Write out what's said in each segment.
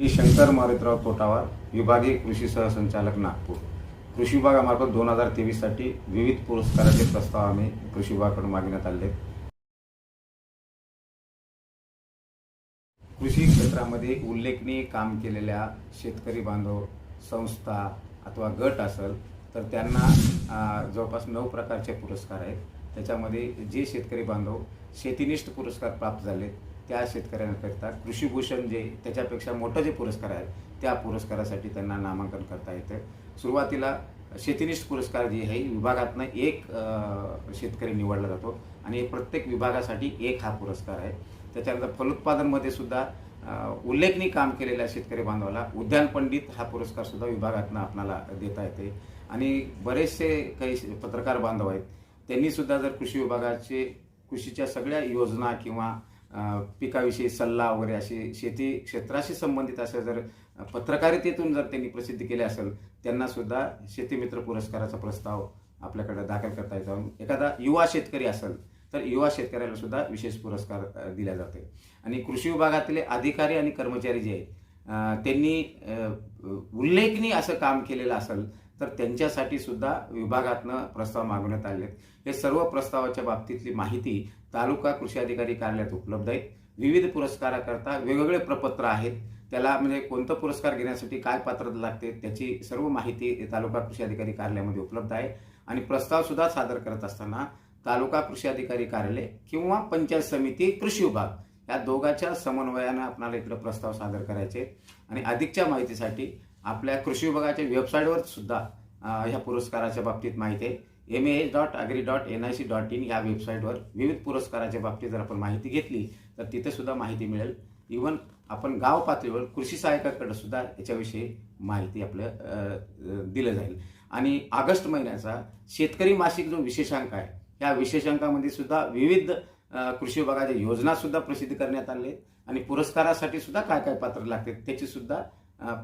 मी शंकर मारुतराव तोटावार विभागीय कृषी सहसंचालक नागपूर कृषी विभागामार्फत दोन हजार तेवीससाठी विविध पुरस्काराचे प्रस्ताव आम्ही कृषी विभागाकडून मागण्यात आले आहेत. कृषी क्षेत्रामध्ये उल्लेखनीय काम केलेल्या शेतकरी बांधव संस्था अथवा गट असेल तर त्यांना जवळपास नऊ प्रकारचे पुरस्कार आहेत त्याच्यामध्ये जे शेतकरी बांधव शेतीनिष्ठ पुरस्कार प्राप्त झालेत त्या शेतकऱ्यांकरिता कृषीभूषण जे त्याच्यापेक्षा मोठं जे पुरस्कार आहेत त्या पुरस्कारासाठी त्यांना नामांकन करता येतं. सुरुवातीला शेतीनिष्ठ पुरस्कार जे आहे विभागातनं एक शेतकरी निवडला जातो आणि प्रत्येक विभागासाठी एक हा पुरस्कार आहे. त्याच्यानंतर फलोत्पादनमध्ये सुद्धा उल्लेखनीय काम केलेल्या शेतकरी बांधवाला. उद्यान पंडित हा पुरस्कार सुद्धा विभागातनं आपणाला देता येते. आणि बरेचसे काही पत्रकार बांधव आहेत त्यांनीसुद्धा जर कृषी विभागाचे कृषीच्या सगळ्या योजना किंवा पिकाविषयी सल्ला वगैरे असे शेती क्षेत्राशी संबंधित असं जर पत्रकारितेतून जर त्यांनी प्रसिद्ध केले असेल त्यांना सुद्धा शेतीमित्र पुरस्काराचा प्रस्ताव आपल्याकडे दाखल करता येतो. एखादा युवा शेतकरी असेल तर युवा शेतकऱ्याला सुद्धा विशेष पुरस्कार दिला जाते आणि कृषी विभागातले अधिकारी आणि कर्मचारी जे आहेत त्यांनी उल्लेखनीय असं काम केलेलं असेल तर त्यांच्यासाठी सुद्धा विभागातनं प्रस्ताव मागवण्यात आले आहेत. हे सर्व प्रस्तावाच्या बाबतीतली माहिती तालुका कृषी अधिकारी कार्यालयात उपलब्ध आहेत. विविध पुरस्काराकरता वेगवेगळे प्रपत्र आहेत. त्याला म्हणजे कोणतं पुरस्कार घेण्यासाठी काय पात्रता लागते त्याची सर्व माहिती तालुका कृषी अधिकारी कार्यालयामध्ये उपलब्ध आहे. आणि प्रस्तावसुद्धा सादर करत असताना तालुका कृषी अधिकारी कार्यालय किंवा पंचायत समिती कृषी विभाग या दोघांच्या समन्वयानं आपणाला इकडे प्रस्ताव सादर करायचे आणि अधिकच्या माहितीसाठी आपल्या कृषी विभागाच्या वेबसाईटवर सुद्धा ह्या पुरस्काराच्या बाबतीत माहिती आहे. M H dot agri dot N I C dot in या वेबसाईटवर विविध पुरस्काराच्या बाबतीत जर आपण माहिती घेतली तर तिथे सुद्धा माहिती मिळेल. इवन आपण गाव पातळीवर कृषी सहायकाकडे सुद्धा याच्याविषयी माहिती आपलं दिलं जाईल. आणि ऑगस्ट महिन्याचा शेतकरी मासिक जो विशेषांक आहे या विशेषांकामध्ये सुद्धा विविध कृषी विभागाच्या योजनासुद्धा प्रसिद्ध करण्यात आले आहेत. आणि पुरस्कारासाठी सुद्धा काय काय पात्र लागते त्याची सुद्धा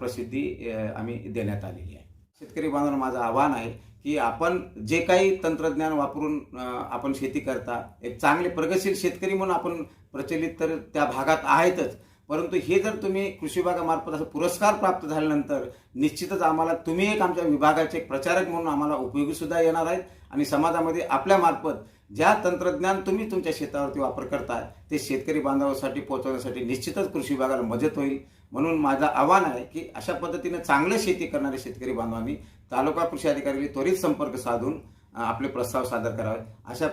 प्रसिद्धी आम्ही देण्यात आलेली आहे. शेतकरी बांधवांना माझं आव्हान आहे की आपण जे काही तंत्रज्ञान वापरून आपण शेती करता एक चांगले प्रगतशील शेतकरी म्हणून आपण प्रचलित तर त्या भागात आहेतच. परंतु हे जर तुम्ही कृषी विभागामार्फत असं पुरस्कार प्राप्त झाल्यानंतर निश्चितच आम्हाला तुम्ही एक आमच्या विभागाचे एक प्रचारक म्हणून आम्हाला उपयोगीसुद्धा येणार आहेत आणि समाजामध्ये आपल्या मार्फत ज्या तंत्रज्ञान तुम्ही तुमच्या शेतावरती वापर करता ते शेतकरी बांधवासाठी पोहोचवण्यासाठी निश्चितच कृषी विभागाला मदत होईल. म्हणून माझं आव्हान आहे की अशा पद्धतीने चांगलं शेती करणारे शेतकरी बांधवांनी तालुका कृषी अधिकारी त्वरित संपर्क साधून आपले प्रस्ताव सादर करावे. अशा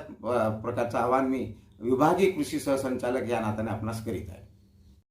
प्रकारचं आव्हान मी विभागीय कृषी सहसंचालक या नात्याने आपणास करीत आहे.